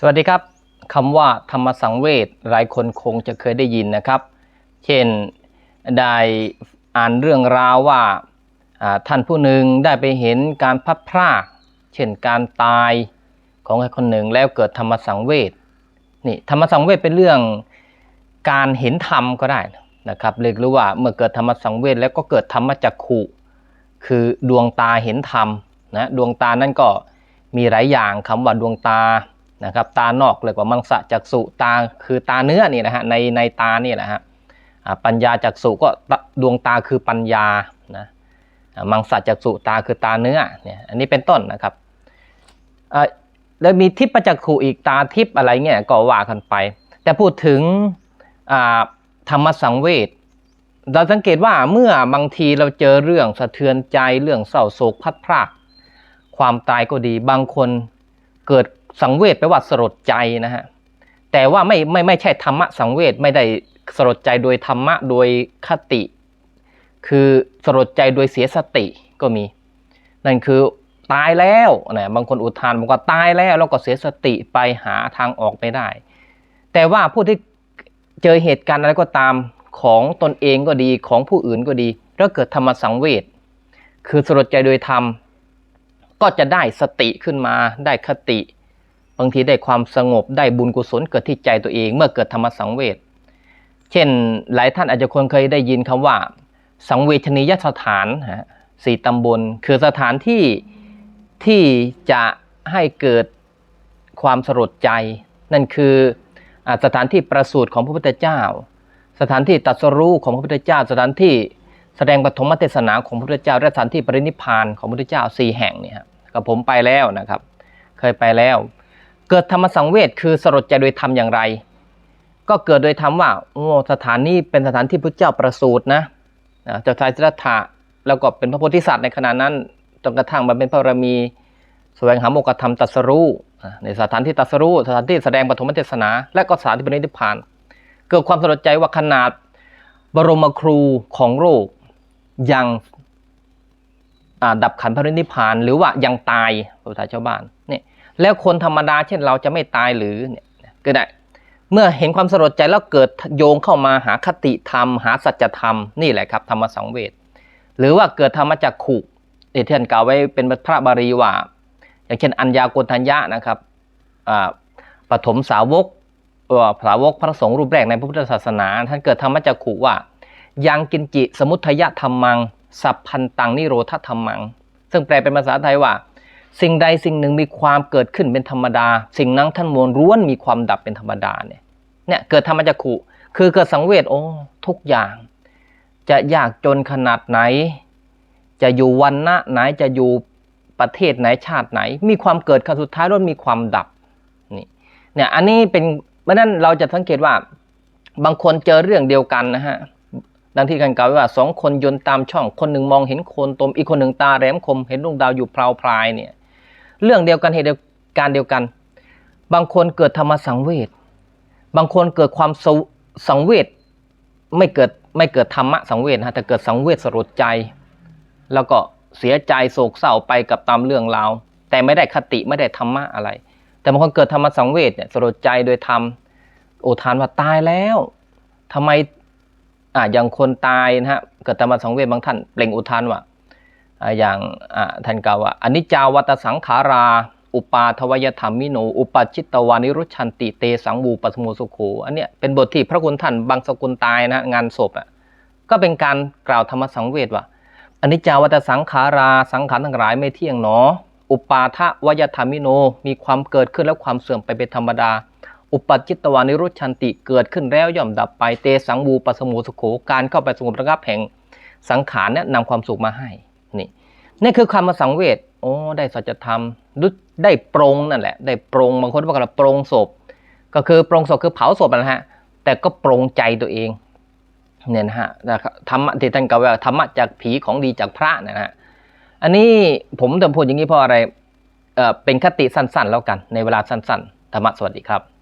สวัสดีครับคำว่าธรรมสังเวชหลายคนคงจะเคยได้ยินนะครับ เช่นได้อ่านเรื่องราวว่าท่านผู้หนึ่งได้ไปเห็นการพัดพรากเช่นการตายของใครคนหนึ่งแล้วเกิดธรรมสังเวชนี่ธรรมสังเวชเป็นเรื่องการเห็นธรรมก็ได้นะครับเรียกรู้ว่าเมื่อเกิดธรรมสังเวชแล้วก็เกิดธรรมจักขุคือดวงตาเห็นธรรมนะดวงตานั่นก็มีหลายอย่างคำว่าดวงตา นะครับตานอกเรียกว่ามังสะจักสุตาคือตาเนื้อนี่นะฮะในในตานี่แหละฮะปัญญาจักสุก็ดวงตาคือปัญญานะมังสะจักสุตาคือตาเนื้อเนี่ยอันนี้เป็นต้นนะครับแล้วมีทิพจักขุอีกตาทิพอะไรเงี้ยก็ว่ากันไป แต่พูดถึงธรรมสังเวชเราสังเกตว่าเมื่อบางทีเราเจอเรื่องสะเทือนใจเรื่องเศร้าโศกพัดพรากความตายก็ดีบางคนเกิด สังเวชแปลว่าสลดใจนะฮะแต่ว่าไม่ไม่ไม่ใช่ธรรมะสังเวชไม่ได้สลดใจโดยธรรมะโดยคติ คือสลดใจโดยเสียสติก็มี นั่นคือตายแล้วนะบางคนอุทานบอกว่าตายแล้วแล้วก็เสียสติไปหาทางออกไม่ได้ แต่ว่าผู้ที่เจอเหตุการณ์อะไรก็ตามของตนเองก็ดีของผู้อื่นก็ดีแล้วเกิดธรรมสังเวชคือสลดใจโดยธรรม ก็จะได้สติขึ้นมาได้คติ บางทีได้ความสงบได้บุญกุศลเกิดที่ใจตัวเอง เมื่อเกิดธรรมสังเวชเช่นหลายท่านอาจจะคนเคยได้ยินคำว่า สังเวชนียสถานฮะสี่ตำบล คือสถานที่ที่จะให้เกิดความสลดใจ นั่นคืออสถานที่ประสูติของพระพุทธเจ้า สถานที่ตรัสรู้ของพระพุทธเจ้า สถานที่แสดงปฐมเทศนาของพระพุทธเจ้าและสถานที่ปรินิพานของพระพุทธเจ้าสี่แห่งเนี่ยครับผมไปแล้วนะครับ เคยไปแล้ว เกิดธรรมสังเวชคือสลดใจโดยธรรมอย่างไร ก็เกิดโดยธรรมว่าโอ้สถานนี้เป็นสถานที่พระเจ้าประสูตินะเจ้าชายสิทธัตถะแล้วก็เป็นพระโพธิสัตว์ในขณะนั้นจนกระทั่งมาเป็นพระบรมีแสวงหาโมกธรรมตัสรู้ในสถานที่ตัสรู้สถานที่แสดงปฐมเทศนา และก็สถานที่ปรินิพพาน เกิดความสลดใจว่าขนาดบรมครูของโลกยังอ่าดับขันพระนิพพาน หรือว่ายังตายภาษาชาวบ้าน แล้วคนธรรมดาเช่นเราจะไม่ตายหรือเนี่ยก็ได้ เมื่อเห็นความสลดใจแล้วเกิดโยงเข้ามาหาคติธรรม หาสัจธรรมนี่แหละครับธรรมสังเวชหรือว่าเกิดธรรมจักขุที่ท่านกล่าวไว้เป็นพระบาลีว่า อย่างเช่นอัญญาโกณทัญญะนะครับอ่าปฐมสาวกสาวกพระสงฆ์รูปแรกในพระพุทธศาสนา ท่านเกิดธรรมจักขุว่า ยังกินจิสมุทยธรรมัง สัพพันตังนิโรธธรรมัง ซึ่งแปลเป็นภาษาไทยว่า สิ่งใดสิ่งหนึ่งมีความเกิดขึ้นเป็นธรรมดา สิ่งนั้นท่านมวลร้วนมีความดับเป็นธรรมดาเนี่ยเนี่ยเกิดธรรมจักขุคือเกิดสังเวชโอ้ทุกอย่าง จะยากจนขนาดไหน จะอยู่วันณะไหนจะอยู่ประเทศไหนชาติไหน มีความเกิดครั้งสุดท้ายแล้วมีความดับนี่เนี่ยอันนี้เป็นเพราะฉะนั้นเราจะสังเกตว่าบางคนเจอเรื่องเดียวกันนะฮะ ดังที่กันกล่าวไว้ว่าสองคนยนต์ตามช่องคนหนึ่งมองเห็นโคนตมอีกคนหนึ่งตาแหลมคมเห็นดวงดาวอยู่พราวพรายเนี่ยเรื่องเดียวกันเหตุการณ์เดียวกัน บางคนเกิดธรรมสังเวชบางคนเกิดความส,สังเวชไม่เกิดไม่เกิดธรรมะสังเวชนะแต่เกิดสังเวชสลดใจ แล้วก็เสียใจโศกเศร้าไปกับตามเรื่องราวแต่ไม่ได้คติไม่ได้ธรรมะอะไร แต่บางคนเกิดธรรมสังเวชเนี่ยสลดใจโดยธรรมโอทานว่าตายแล้วทำไม อ่าอย่างคนตายนะฮะเกิดธรรมสังเวชบางท่านเปล่งอุทานว่าอย่างท่านกล่าวว่าอนิจจาวัตสังขารา อุปาทวยธรรมิโน อุปจิตตวานิรุชันติเตสังวูปสโมสุโขอันเนี้ยเป็นบทที่พระคุณท่านบางสกุลตายนะงานศพอะก็เป็นการกล่าวธรรมสังเวชว่าอนิจจาวัตสังขาราสังขารทั้งหลายไม่เที่ยงหนอ อุปาทวยธรรมิโนมีความเกิดขึ้นและความเสื่อมไปเป็นธรรมดา อุปจิตวานิรุชันติเกิดขึ้นแล้วย่อมดับไปเตสังวูปสมุสุโขการเข้าไปสงบระงับแห่งสังขารนี่ยนำความสุขมาให้นี่นี่คือคำมาสังเวชโอ้ได้สัจธรรมได้ปรงนั่นแหละ ได้ปรงบางคนว่ากันว่าปรงศพ ก็คือปรงศพคือเผาศพนะฮะแต่ก็ปรงใจตัวเองเนี่ยนะฮะนะครับธรรมะที่ท่านกล่าวว่าธรรมะจากผีของดีจากพระนะฮะอันนี้ผมจะพูดอย่างนี้เพราะอะไรเออเป็นคติสั้นๆ แล้วกันในเวลาสั้นๆธรรมะสวัสดีครับ